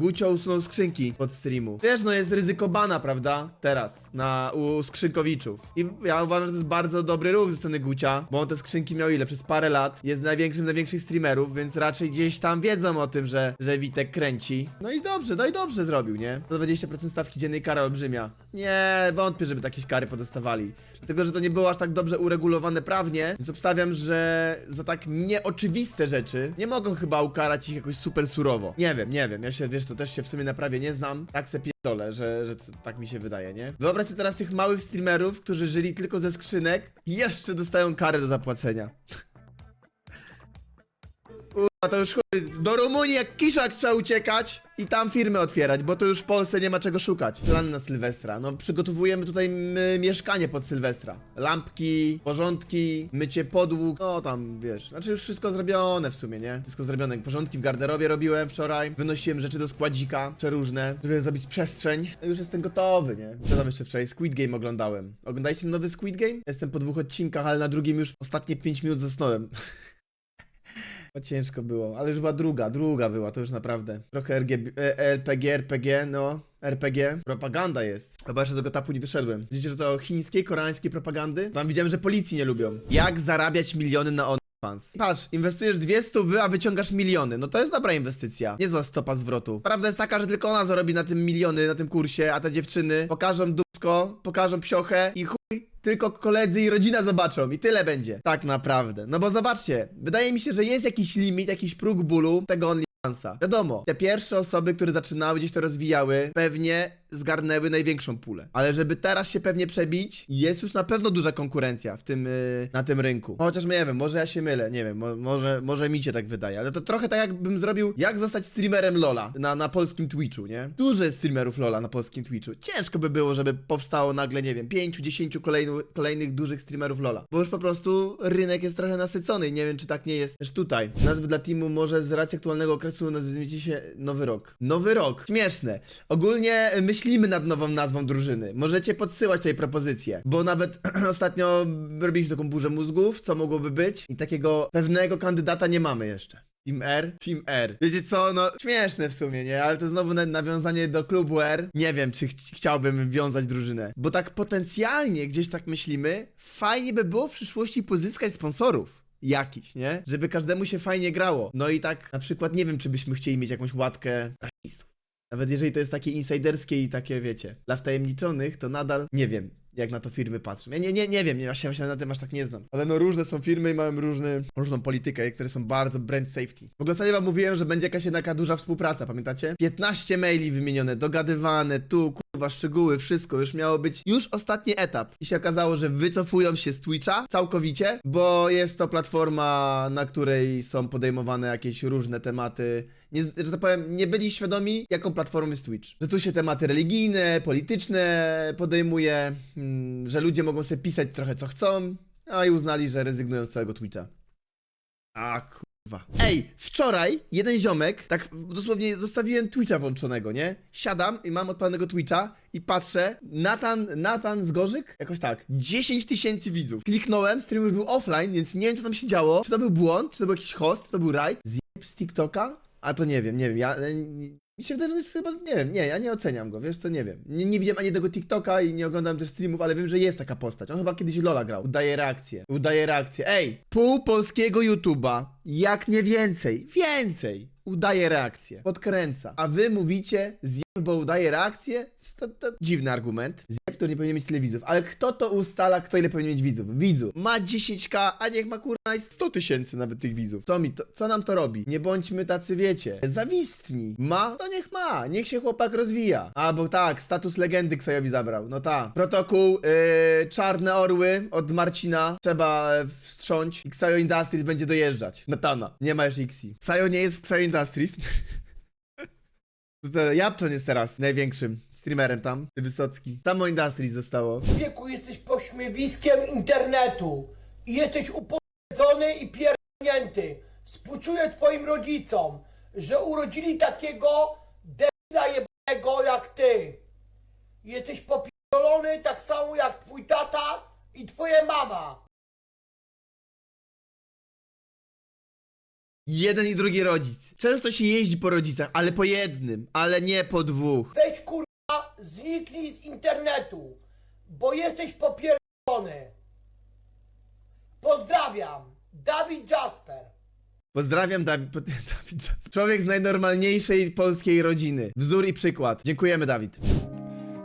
Gucio usunął skrzynki pod streamu. Wiesz, no jest ryzyko bana, prawda? Teraz, na, u skrzynkowiczów. I ja uważam, że to jest bardzo dobry ruch ze strony Gucia, bo on te skrzynki miał ile? Przez parę lat. Jest największym, największych streamerów, więc raczej gdzieś tam wiedzą o tym, że, że Witek kręci. No i dobrze, no i dobrze zrobił, nie? 120% stawki dziennej kary olbrzymia. Nie, wątpię, żeby jakieś kary podostawali. Dlatego, że to nie było aż tak dobrze uregulowane prawnie, więc obstawiam, że za tak nieoczywiste rzeczy nie mogą chyba ukarać ich jakoś super surowo. Nie wiem, nie wiem, ja się, wiesz, to też się w sumie na prawie nie znam, tak se pierdolę, że, że tak mi się wydaje, nie? Wyobraź sobie teraz tych małych streamerów, którzy żyli tylko ze skrzynek i jeszcze dostają karę do zapłacenia. Kurwa, to już do Rumunii jak kiszak trzeba uciekać i tam firmy otwierać, bo to już w Polsce nie ma czego szukać. Plany na Sylwestra. No przygotowujemy tutaj mieszkanie pod Sylwestra. Lampki, porządki, mycie podłóg, no tam wiesz. Znaczy już wszystko zrobione w sumie, nie? Wszystko zrobione. Porządki w garderobie robiłem wczoraj. Wynosiłem rzeczy do składzika, przeróżne, żeby zrobić przestrzeń. No już jestem gotowy, nie? Co tam jeszcze wczoraj? Squid Game oglądałem. Oglądaliście nowy Squid Game? Jestem po dwóch odcinkach, ale na drugim już ostatnie 5 minut zasnąłem. Bo ciężko było, ale już była druga, druga była, to już naprawdę. Trochę RG, e, LPG, RPG, no. RPG. Propaganda jest. Chyba jeszcze do tego etapu nie doszedłem. Widzicie, że to chińskiej, koreańskiej propagandy? Tam widziałem, że policji nie lubią. Jak zarabiać miliony na OnlyFans? Patrz, inwestujesz dwie stówy, a wyciągasz miliony. No to jest dobra inwestycja. Niezła stopa zwrotu. Prawda jest taka, że tylko ona zarobi na tym miliony, na tym kursie, a te dziewczyny pokażą dupsko, pokażą psiochę i chuj, tylko koledzy i rodzina zobaczą i tyle będzie. Tak naprawdę. No bo zobaczcie, wydaje mi się, że jest jakiś limit, jakiś próg bólu tego OnlyFansa. Wiadomo, te pierwsze osoby, które zaczynały gdzieś to rozwijały, pewnie zgarnęły największą pulę. Ale żeby teraz się pewnie przebić, jest już na pewno duża konkurencja w tym, yy, na tym rynku. Chociaż nie wiem, może ja się mylę, nie wiem, mo może, może mi się tak wydaje, ale to trochę tak jakbym zrobił, jak zostać streamerem LoLa na, na polskim Twitchu, nie? Dużo jest streamerów LoLa na polskim Twitchu. Ciężko by było, żeby powstało nagle, nie wiem, 5-10 kolejnu, kolejnych dużych streamerów LoLa. Bo już po prostu rynek jest trochę nasycony i nie wiem, czy tak nie jest też tutaj. Nazwy dla teamu może z racji aktualnego okresu nazwijcie się Nowy Rok. Nowy Rok. Śmieszne. Ogólnie y, myślimy nad nową nazwą drużyny. Możecie podsyłać tutaj propozycje, bo nawet ostatnio robiliśmy taką burzę mózgów, co mogłoby być i takiego pewnego kandydata nie mamy jeszcze. Team R? Team R. Wiecie co, no śmieszne w sumie, nie? Ale to znowu na nawiązanie do klubu R. Nie wiem, czy ch chciałbym wiązać drużynę. Bo tak potencjalnie gdzieś tak myślimy, fajnie by było w przyszłości pozyskać sponsorów jakiś, nie? Żeby każdemu się fajnie grało. No i tak na przykład nie wiem, czy byśmy chcieli mieć jakąś łatkę. Nawet jeżeli to jest takie insiderskie i takie, wiecie, dla wtajemniczonych, to nadal nie wiem, jak na to firmy patrzą. Ja nie, nie, nie wiem, ja się, ja na tym aż tak nie znam. Ale no różne są firmy i mają różny, różną politykę, które są bardzo brand safety. W ogóle ostatnio wam mówiłem, że będzie jakaś jedna taka duża współpraca, pamiętacie? 15 maili wymienione, dogadywane, tu, kurwa, szczegóły, wszystko, już miało być już ostatni etap. I się okazało, że wycofują się z Twitcha całkowicie, bo jest to platforma, na której są podejmowane jakieś różne tematy. Nie, że tak powiem, nie byli świadomi, jaką platformą jest Twitch. Że tu się tematy religijne, polityczne podejmuje, mm, że ludzie mogą sobie pisać trochę co chcą, a i uznali, że rezygnują z całego Twitcha. A kurwa. Ej, wczoraj jeden ziomek, tak dosłownie zostawiłem Twitcha włączonego, nie? Siadam i mam odpalonego Twitcha i patrzę, Natan, Natan Zgorzyk? Jakoś tak, 10 tysięcy widzów. Kliknąłem, stream już był offline, więc nie wiem co tam się działo. Czy to był błąd, czy to był jakiś host, czy to był raid? Zjeb z TikToka? A to nie wiem, nie wiem, ja... Mi się wydaje, że jest chyba, nie wiem, nie, ja nie oceniam go, wiesz co, nie wiem. Nie, nie widziałem ani tego TikToka i nie oglądam też streamów, ale wiem, że jest taka postać. On chyba kiedyś Lola grał. Udaje reakcję, udaje reakcję. Ej, pół polskiego YouTube'a, jak nie więcej, więcej, udaje reakcję, podkręca. A wy mówicie, zjeb, bo udaje reakcję? To, to dziwny argument. Zjeb, to nie powinien mieć tyle widzów. Ale kto to ustala, kto ile powinien mieć widzów? Widzu. Ma 10k, a niech ma kurwa i 100 tysięcy nawet tych widzów. Co mi to, co nam to robi? Nie bądźmy tacy, wiecie, zawistni. Ma? To niech ma. Niech się chłopak rozwija. A, bo tak, status legendy Ksajowi zabrał. No tak. Protokół, yy, czarne orły od Marcina trzeba e, wstrząć Ksajo Industries będzie dojeżdżać. Natana. Nie ma już Xi. Ksajo nie jest w Ksajo Industries. To, to jest teraz największym streamerem tam, Wysocki. Tam o Industries zostało. wieku jesteś pośmiewiskiem internetu i jesteś upośledzony i pierdolnięty. Współczuję twoim rodzicom, że urodzili takiego debila jebanego jak ty. Jesteś popierdolony tak samo jak twój tata i twoja mama. Jeden i drugi rodzic. Często się jeździ po rodzicach, ale po jednym, ale nie po dwóch. Weź kurwa, zniknij z internetu, bo jesteś popierdolony. Pozdrawiam, Dawid Jasper. Pozdrawiam, Dawid. Dawid Człowiek z najnormalniejszej polskiej rodziny. Wzór i przykład. Dziękujemy, Dawid.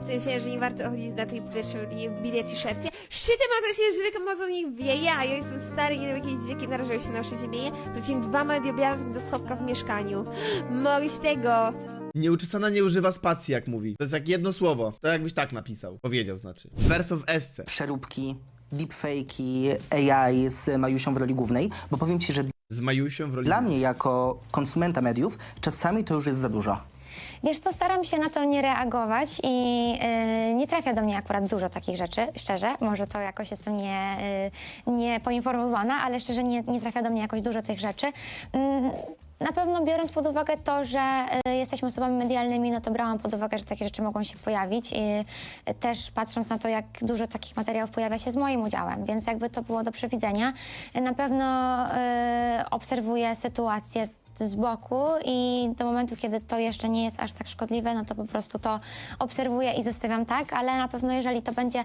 Myślę, że nie warto chodzić na tej pierwszej bilecie szercie. Szczytem a to jest, jeżeli komuś o nich wieje, a ja jestem stary i nie wiem, jakieś dzieci narażają się na przeziemienie. Wróciłem dwa mediobiazg do schowka w mieszkaniu. Mogę z tego. Nieuczesana nie używa spacji, jak mówi. To jest jak jedno słowo. To jakbyś tak napisał. Powiedział, znaczy. Werso w esce. przeróbki, deepfake'i, AI z Majusią w roli głównej, bo powiem ci, że Z Majusią w roli... dla mnie jako konsumenta mediów czasami to już jest za dużo. Wiesz co, staram się na to nie reagować i y, nie trafia do mnie akurat dużo takich rzeczy, szczerze. Może to jakoś jestem nie, y, nie poinformowana, ale szczerze nie, nie trafia do mnie jakoś dużo tych rzeczy. Mm, na pewno biorąc pod uwagę to, że y, jesteśmy osobami medialnymi, no to brałam pod uwagę, że takie rzeczy mogą się pojawić i też patrząc na to, jak dużo takich materiałów pojawia się z moim udziałem, więc jakby to było do przewidzenia. Na pewno y, obserwuję sytuację z boku i do momentu, kiedy to jeszcze nie jest aż tak szkodliwe, no to po prostu to obserwuję i zostawiam tak, ale na pewno jeżeli to będzie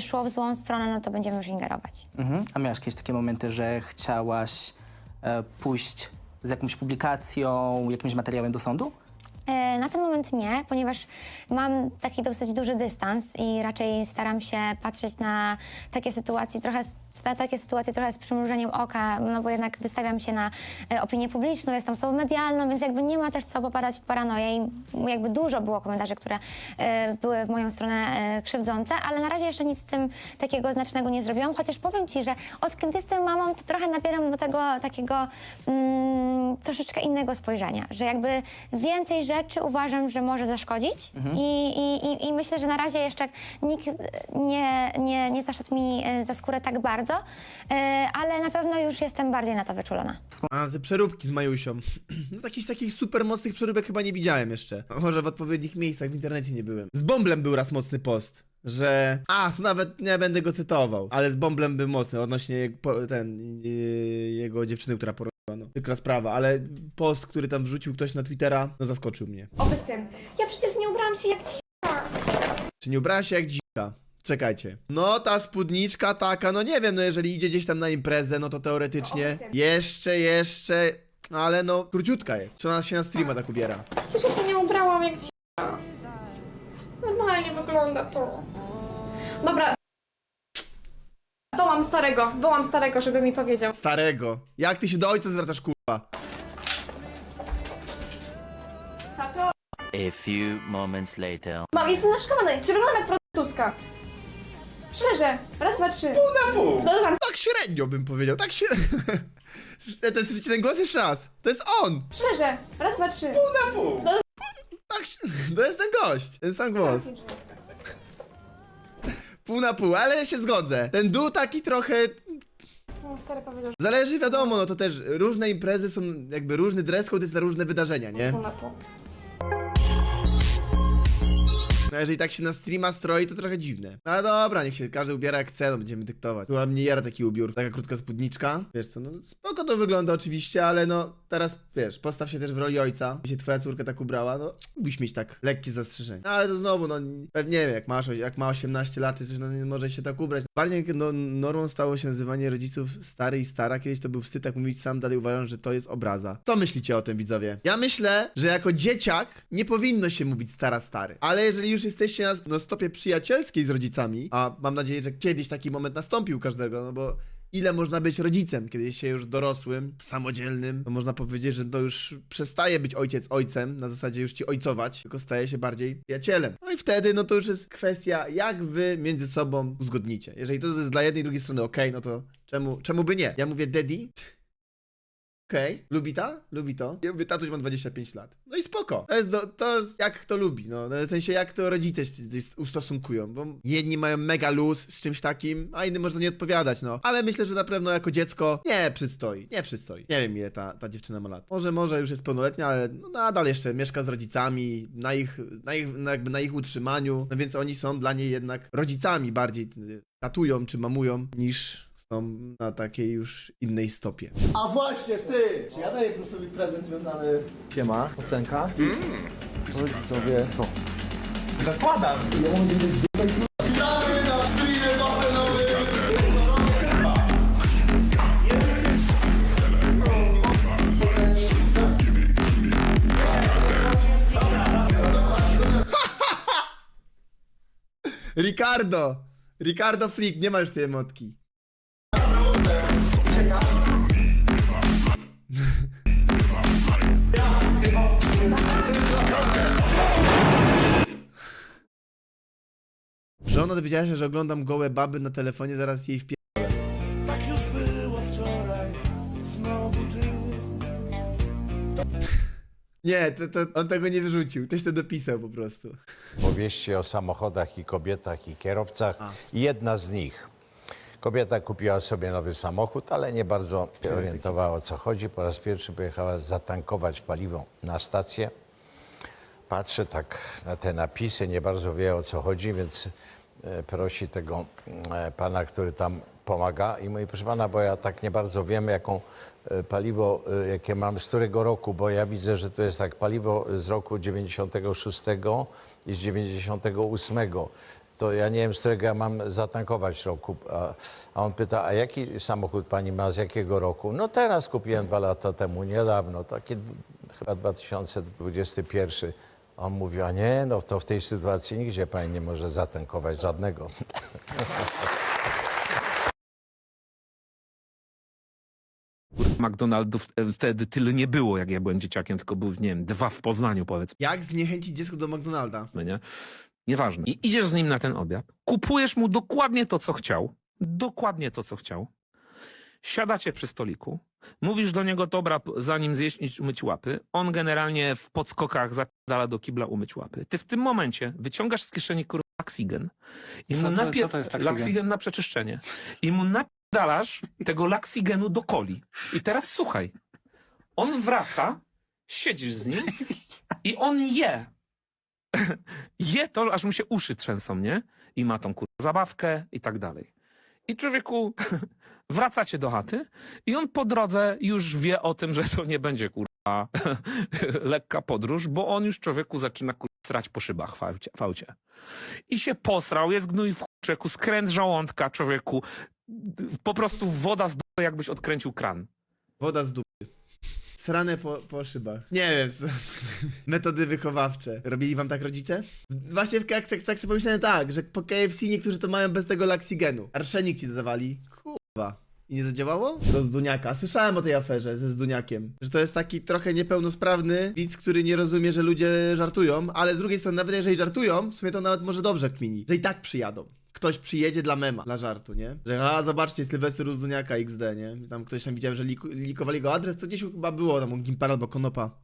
szło w złą stronę, no to będziemy już ingerować. Mhm. A miałaś jakieś takie momenty, że chciałaś e, pójść z jakąś publikacją, jakimś materiałem do sądu? E, Na ten moment nie, ponieważ mam taki dosyć duży dystans i raczej staram się patrzeć na takie sytuacje trochę, z- na takie sytuacje trochę z przymrużeniem oka, no bo jednak wystawiam się na e, opinię publiczną, jestem osobą medialną, więc jakby nie ma też co popadać w paranoję i jakby dużo było komentarzy, które e, były w moją stronę krzywdzące, ale na razie jeszcze nic z tym takiego znacznego nie zrobiłam, chociaż powiem Ci, że odkąd jestem mamą, to trochę nabieram do tego takiego mm, troszeczkę innego spojrzenia, że jakby więcej rzeczy uważam, że może zaszkodzić I, i, i, i myślę, że na razie jeszcze nikt nie, nie, nie zaszedł mi e, za skórę tak bardzo, e, ale na pewno już jestem bardziej na to wyczulona. A, te przeróbki z Majusią. No takich, takich super mocnych przeróbek chyba nie widziałem jeszcze. Może w odpowiednich miejscach w internecie nie byłem. Z Bomblem był raz mocny post. Że. A, to nawet nie będę go cytował, ale z Bomblem był mocny odnośnie jego, po- ten, yy, jego dziewczyny, która poroniła. No, przykra sprawa, ale post, który tam wrzucił ktoś na Twittera, no zaskoczył mnie. Oby syn. Ja przecież nie ubrałam się jak ci. Czy nie ubrała się jak dzika? Czekajcie. No ta spódniczka taka, no nie wiem, no jeżeli idzie gdzieś tam na imprezę, no to teoretycznie jeszcze, jeszcze, ale no króciutka jest. Czy ona się na streama tak ubiera? Przecież ja się nie ubrałam jak ci. Normalnie wygląda to. Dobra. Wołam starego, wołam starego, żeby mi powiedział. Starego. Jak ty się do ojca zwracasz, kurwa? Tato, A few moments later. mam, jestem naszkolony, czy wyglądam jak prostytutka? Szczerze, raz, dwa, trzy. Pół na pół. Dodam, Tak średnio bym powiedział, tak średnio. Ten, słyszycie ten głos jeszcze raz. To jest on! szczerze, raz, dwa, trzy. Tak, ś- to jest ten gość. Ten sam głos. Pół na pół, ale się zgodzę. Ten dół taki trochę No, stary powiedział, że Zależy, wiadomo, no to też różne imprezy są, jakby różny dress code jest na różne wydarzenia, nie? pół na pół. No jeżeli tak się na streama stroi, to trochę dziwne. No ale dobra, niech się każdy ubiera jak chce, no będziemy dyktować. Tu mnie jara taki ubiór, taka krótka spódniczka. Wiesz co, no spoko to wygląda oczywiście, ale no teraz, wiesz, postaw się też w roli ojca. By się twoja córka tak ubrała, no mógłbyś mieć tak lekkie zastrzeżenie. No ale to znowu, no pewnie nie wiem, jak masz, jak ma 18 lat czy coś, no nie może się tak ubrać. Bardziej no, normą stało się nazywanie rodziców stary i stara. Kiedyś to był wstyd tak mówić sam, dalej uważam, że to jest obraza. Co myślicie o tym, widzowie? Ja myślę, że jako dzieciak nie powinno się mówić stara, stary. Ale jeżeli już jesteście na, na stopie przyjacielskiej z rodzicami, a mam nadzieję, że kiedyś taki moment nastąpił każdego, no bo ile można być rodzicem, kiedy się już dorosłym, samodzielnym, to można powiedzieć, że to już przestaje być ojciec ojcem, na zasadzie już ci ojcować, tylko staje się bardziej przyjacielem. No i wtedy, no to już jest kwestia, jak wy między sobą uzgodnicie. Jeżeli to jest dla jednej i drugiej strony okej, no to czemu, czemu by nie? Ja mówię daddy, Okej, lubi ta? Lubi to? Ja mówię, tatuś ma 25 lat. No i spoko. To jest, do, to jest jak kto lubi, no. no. W sensie, jak to rodzice się ustosunkują, bo jedni mają mega luz z czymś takim, a innym można nie odpowiadać, no. Ale myślę, że na pewno jako dziecko nie przystoi, nie przystoi. Nie wiem, ile ta, ta dziewczyna ma lat. Może, może już jest pełnoletnia, ale no nadal jeszcze mieszka z rodzicami, na ich, na ich, na jakby na ich utrzymaniu, no więc oni są dla niej jednak rodzicami bardziej y, tatują czy mamują niż są na takiej już innej stopie. A właśnie, ty! Czy ja daję Bruce'owi prezent związany... Siema, ocenka. Chodź widzowie. O. Witamy na streamie! Ricardo! Ricardo Flick, nie ma już tej emotki. Żona dowiedziała się, że oglądam gołe baby na telefonie, zaraz jej wpie... Tak już było wczoraj, znowu ty. Nie, to, to, on tego nie wyrzucił, ktoś to dopisał po prostu. Powieści o samochodach i kobietach i kierowcach. Jedna z nich. Kobieta kupiła sobie nowy samochód, ale nie bardzo się orientowała o co chodzi. Po raz pierwszy pojechała zatankować paliwo na stację. Patrzę tak na te napisy, nie bardzo wie o co chodzi, więc e, prosi tego e, pana, który tam pomaga i mówi, proszę pana, bo ja tak nie bardzo wiem, jaką e, paliwo, e, jakie mam, z którego roku, bo ja widzę, że to jest tak paliwo z roku 96 i z 98. To ja nie wiem, z którego ja mam zatankować roku. A, a on pyta, a jaki samochód pani ma, z jakiego roku? No teraz kupiłem dwa lata temu, niedawno, taki chyba 2021. On mówi, a nie, no to w tej sytuacji nigdzie pani nie może zatankować żadnego. McDonaldów e, wtedy tyle nie było, jak ja byłem dzieciakiem, tylko były, nie wiem, dwa w Poznaniu powiedzmy, Jak zniechęcić dziecko do McDonalda? nie? Nieważne. I idziesz z nim na ten obiad, kupujesz mu dokładnie to, co chciał, dokładnie to, co chciał, siadacie przy stoliku, mówisz do niego, dobra, zanim zjeść, umyć łapy, on generalnie w podskokach zapierdala do kibla umyć łapy. Ty w tym momencie wyciągasz z kieszeni kurwa laksigen i mu Co to- napie- co to jest laksigen? laksigen na przeczyszczenie. I mu napierdalasz tego laksigenu do coli. I teraz słuchaj, on wraca, siedzisz z nim i on je. je to, aż mu się uszy trzęsą, nie? I ma tą kurwa zabawkę i tak dalej. I człowieku, wracacie do chaty i on po drodze już wie o tym, że to nie będzie kurwa lekka podróż, bo on już człowieku zaczyna kurwa srać po szybach. W aucie. I się posrał, jest gnój w człowieku, skręt żołądka człowieku, po prostu woda z dupy, jakbyś odkręcił kran. Woda z dupy. Srane po, po szybach. Nie wiem, co- metody wychowawcze. Robili wam tak rodzice? Właśnie w jak, tak sobie pomyślałem tak, że po KFC niektórzy to mają bez tego laksigenu. Arszenik ci dodawali. Kurwa. I nie zadziałało? Do Zduniaka. Słyszałem o tej aferze ze Zduniakiem. Że to jest taki trochę niepełnosprawny widz, który nie rozumie, że ludzie żartują, ale z drugiej strony, nawet jeżeli żartują, w sumie to nawet może dobrze kmini. Że i tak przyjadą. Ktoś przyjedzie dla mema, dla żartu, nie? Że a zobaczcie, Sylwester u Zduniaka XD, nie? Tam ktoś tam widziałem, że likowali go adres, co gdzieś chyba było, tam u Gimpara albo Konopa.